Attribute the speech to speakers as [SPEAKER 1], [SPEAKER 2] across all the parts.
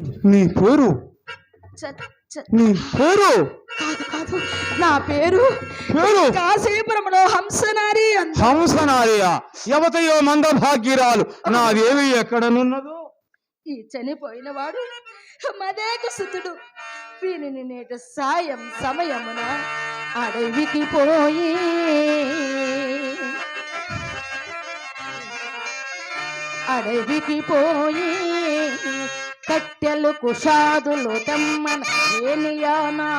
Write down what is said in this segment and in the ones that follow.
[SPEAKER 1] నీ పేరు? నీ పేరు?
[SPEAKER 2] కాదు కాదు. నా పేరు
[SPEAKER 1] పేరు?
[SPEAKER 2] కాశీపురంలో హంసనారి
[SPEAKER 1] హంసనార్య. యవతయో మందభాగ్యురాలు. నాదేవి ఎక్కడనున్నదో
[SPEAKER 2] ఈ చనిపోయిన వాడు మదేక సుతుడు. వీరిని నేటి సాయం సమయమున అడవికి పోయి. అడవికి పోయి. కట్టెలు కుషాదులు తెమ్మన ఏనియానా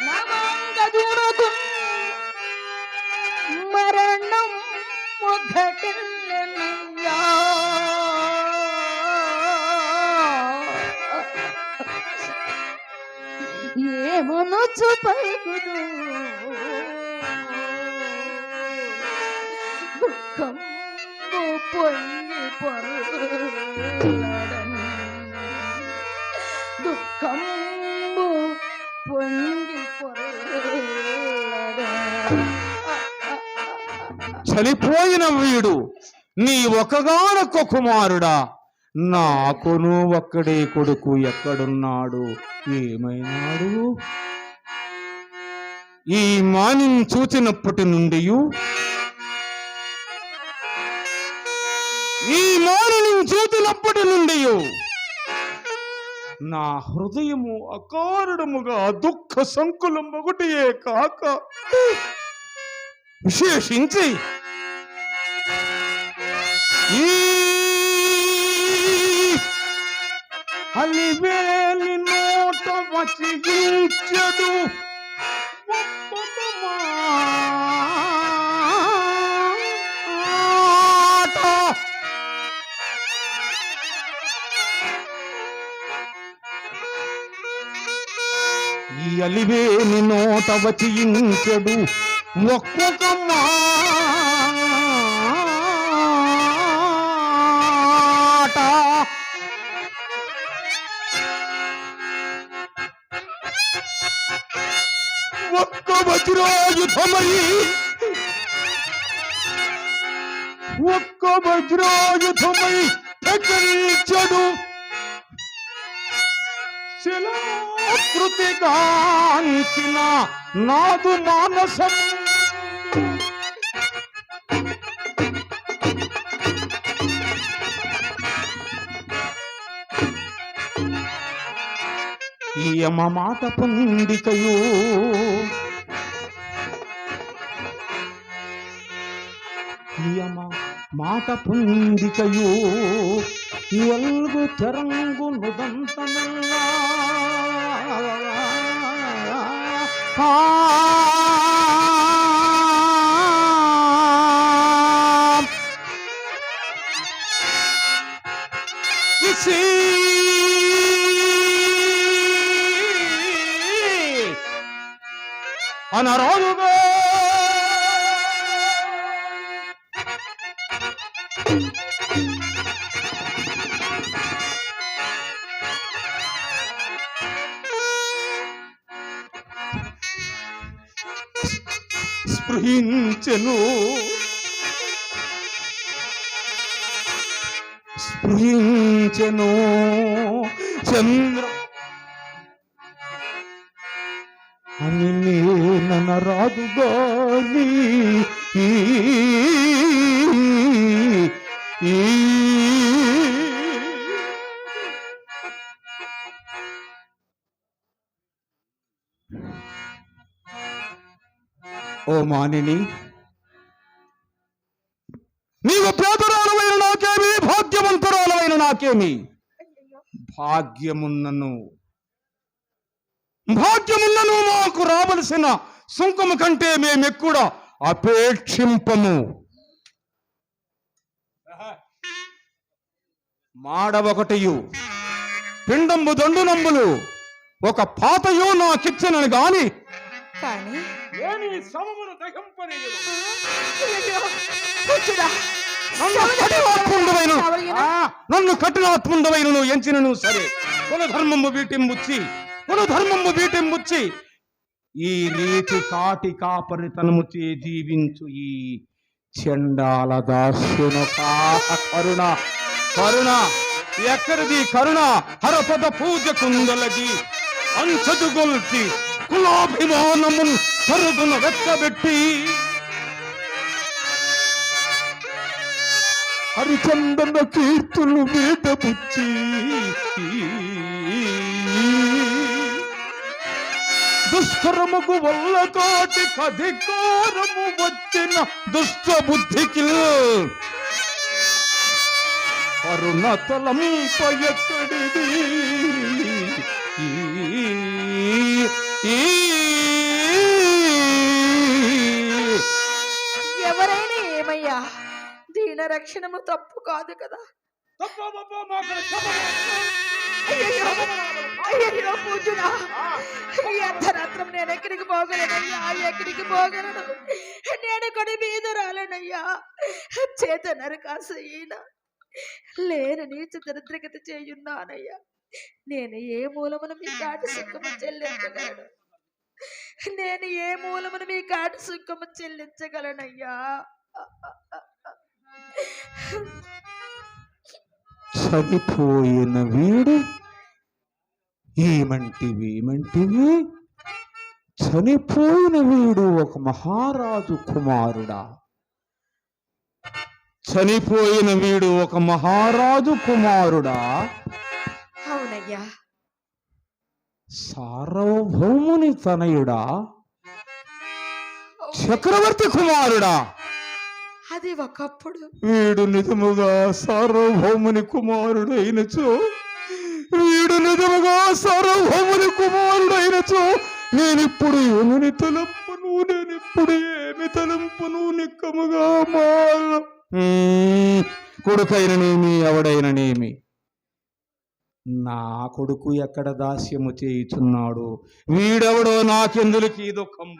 [SPEAKER 2] മരണം మరణం ఒకటిల్లెనయ్యా ఏమనొచ్చు దుఃఖం పొంగి దుఃఖం
[SPEAKER 1] చనిపోయిన వీడు నీ ఒకగానొక్క కుమారుడా నాకును ఒక్కడే కొడుకు ఎక్కడున్నాడు? ఏమైనాడు? ఈ మానిని చూచినప్పటి నుండి ఈ మానిని చూచినప్పటి నుండి నా హృదయము అకారణముగా దుఃఖ సంకులం ఒకటియే కాక విశేషించి అలివేలి నోట వచించడు ఒక్కొక్క ఈ అలివేలి నోట వచించడు ఒక్కొక్క మా ఒక్క వజ్రాయుధమై ఒక్క వజ్రాయుధమై ప్రకటించడు శిలాకృతి కాంచిన నాదు మానసం ఈ యమ మాట పొందికయో. ఈ యమ మాట పొందికయో ఎల్గు తెరంగు అనరాదుగా స్పృహించెను. స్పృహించెను. చంద్ర ఓ మానిని నీవు పేదరాలమైన నాకేమి భాగ్యవంతురాలమైన నాకేమి? భాగ్యమున్నను. భాగ్యమున్నను మాకు రావలసిన సుంకము కంటే మేమెక్కుడ అపేక్షింపము. మాడ ఒకటియు పిండంబు దండు నంబులు ఒక పాతయు నాకిచ్చనని గాని.
[SPEAKER 2] కానీ
[SPEAKER 1] ఏమి సమమును. నన్ను కఠినాత్ముండవైన
[SPEAKER 2] ఎవరైనా?
[SPEAKER 1] నన్ను కఠినాత్ముండవైనను ఎంచినను సరే. కుల ధర్మము వీటింబుచ్చి. కుల ధర్మము వీటింబుచ్చి. ఈ రీతి కాటి కాపరితనము చే జీవించు ఈ చండాల దాస్యును కరుణ కరుణ ఎక్కడిది కరుణ హరపద పూజ కుందలకి అంచదు గొల్చి కులాభిమానము కరుగున వెక్కబెట్టి. హరిచందన కీర్తులు వేటపుచ్చి దుష్కరముకు వల్ల కాటి కధికారము వచ్చిన దుష్ట బుద్ధికి కరుణ తలంపయక్కడిది
[SPEAKER 2] ఎవరైనా ఏమయ్యా? దీన రక్షణము తప్పు కాదు కదా. అయ్యో అయ్యయ్యో పూజుడా ఈ అర్ధరాత్రం నేను ఎక్కడికి పోగలనయ్యా? ఎక్కడికి పోగలను? నేను కొన్ని మీద రాలనయ్యా. చేత నరకాసు లేని నీచ దరిద్రగతి చేయున్నానయ్యా. నేను ఏ మూలమున మీ కాటి సుఖము చెల్లించగలను? నేను ఏ మూలమున మీ కాటి సుఖము చెల్లించగలనయ్యా?
[SPEAKER 1] చనిపోయిన వీడు ఏమంటివి ఏమంటివి చనిపోయిన వీడు ఒక మహారాజు కుమారుడా. చనిపోయిన వీడు ఒక మహారాజు కుమారుడా.
[SPEAKER 2] అవునయ్యా.
[SPEAKER 1] సార్వభౌముని తనయుడా. చక్రవర్తి కుమారుడా.
[SPEAKER 2] అది ఒకప్పుడు.
[SPEAKER 1] వీడు నిజముగా సార్వభౌముని కుమారుడైనచో వీడు నిజముగా సార్వభౌముని కుమారుడైనచో నేనిప్పుడు ఏమని తలంపును నేనిప్పుడు ఏమి తలంపును నిక్కముగా మారు కొడుకైననేమి ఎవడైననేమి నా కొడుకు ఎక్కడ దాస్యము చేయుచున్నాడు? వీడెవడో నాకెందులకి దుఃఖము?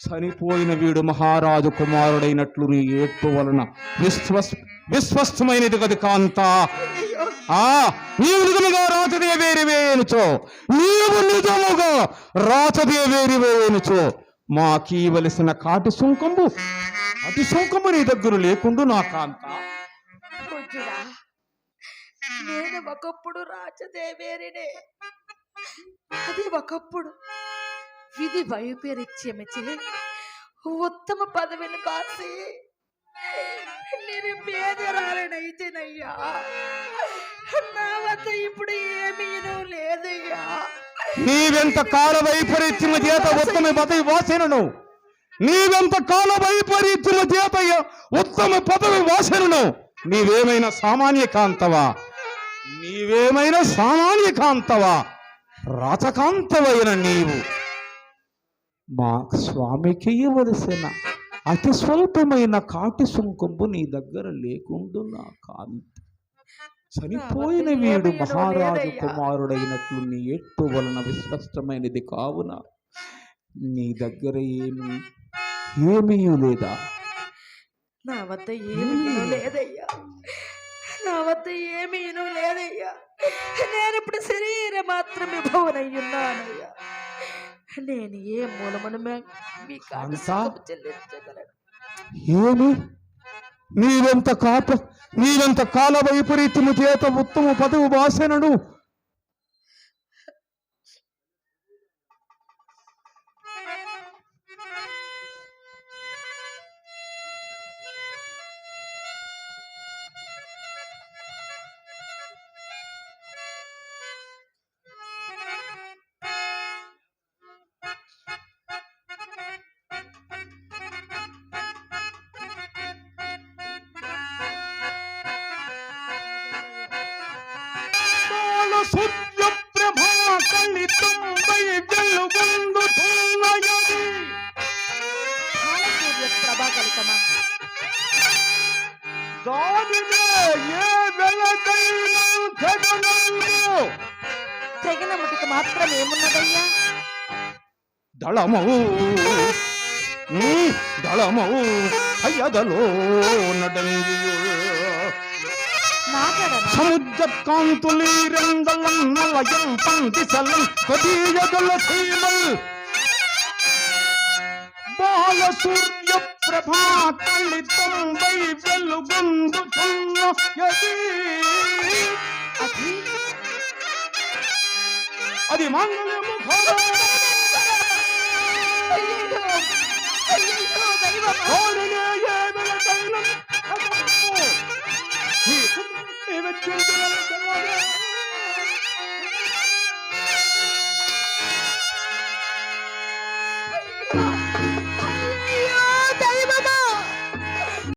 [SPEAKER 1] చనిపోయిన వీడు మహారాజు కుమారుడైనట్లు నీ ఏడ్పు వలన విశ్వస్ విశ్వస్తమైనది కది కాంత. ఆ నీవు నిజముగా రాచదేవేరివేనుచో నీవు నిజముగా రాచదే రాచదేవేరివేనుచో మాకీవలసిన కాటి సుంకంబు అతి సుంకము నీ దగ్గర లేకుండా నా కాంత.
[SPEAKER 2] నేను ఒకప్పుడు రాజదేవేరినే. అది ఒకప్పుడు విధి వైపరీత్యమిచి ఉత్తమ పదవిని కాసి నేను పేదరాలనైతేనయ్యా. నా వద్ద ఇప్పుడు ఏమీనూ లేదయ్యా.
[SPEAKER 1] నీవెంత కాల వైపరీత్యము చేత ఉత్తమ పదవి వాసినను? నీవెంత కాల వైపరీత్యము చేత ఉత్తమ పదవి వాసినను? నీవేమైనా సామాన్య కాంతవా? నీవేమైనా సామాన్య కాంతవా? రాచకాంతవైన నీవు. మా స్వామికి ఇవ్వవలసిన అతి స్వల్పమైన కాటి సుంకంబు నీ దగ్గర లేకుండా నా కాంతి చనిపోయిన వీడు మహారాజు కుమారుడైనట్లు నీ ఎట్టు వలన విస్పష్టమైనది కావున. నీ దగ్గర ఏమి ఏమీ లేదా?
[SPEAKER 2] నా వద్ద ఏమీనూ లేదయ్యా. నా వద్ద ఏమీనూ లేదయ్యా. నేను ఇప్పుడు శరీరం మాత్రమే భవనయ్యున్నానయ్యా. నేను ఏ మూలమును
[SPEAKER 1] ఏమి? నీవెంత కాప నీవెంత కాల వైపరీత్యము చేత ఉత్తమ పదవి వాసనను తెగనందు
[SPEAKER 2] తెగిన ముటికి మాత్రం ఏమున్నదయ్యా?
[SPEAKER 1] దళమవు. ఉమ్, దళమవు అయ్యదలో
[SPEAKER 2] నాగడనా
[SPEAKER 1] సముద్ర కాంతులి రెండలం నలయం పందిసలం కొదీయగల సీమల్ బాల సూర్య ప్రభా కలితంబై వెలుగొందుతున్న
[SPEAKER 2] అది.
[SPEAKER 1] అది మంగళము